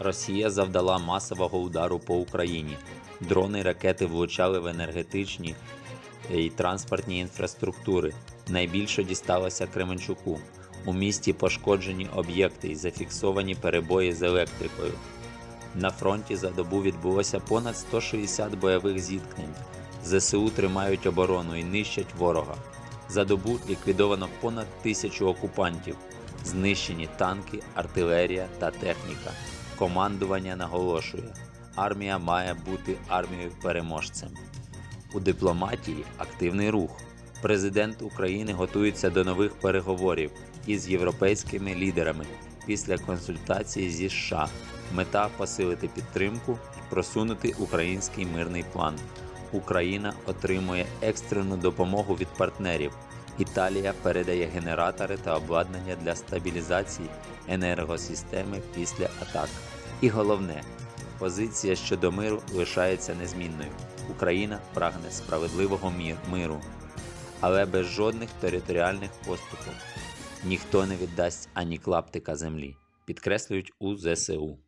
Росія завдала масового удару по Україні. Дрони ракети влучали в енергетичні і транспортні інфраструктури. Найбільше дісталося Кременчуку. У місті пошкоджені об'єкти і зафіксовані перебої з електрикою. На фронті за добу відбулося понад 160 бойових зіткнень. ЗСУ тримають оборону і нищать ворога. За добу ліквідовано понад тисячу окупантів, знищені танки, артилерія та техніка. Командування наголошує: армія має бути армією переможцем. У дипломатії активний рух. Президент України готується до нових переговорів із європейськими лідерами після консультації зі США. Мета посилити підтримку і просунути український мирний план. Україна отримує екстрену допомогу від партнерів. Італія передає генератори та обладнання для стабілізації енергосистеми після атак. І головне, позиція щодо миру лишається незмінною. Україна прагне справедливого миру, але без жодних територіальних поступок. Ніхто не віддасть ані клаптика землі, підкреслюють у ЗСУ.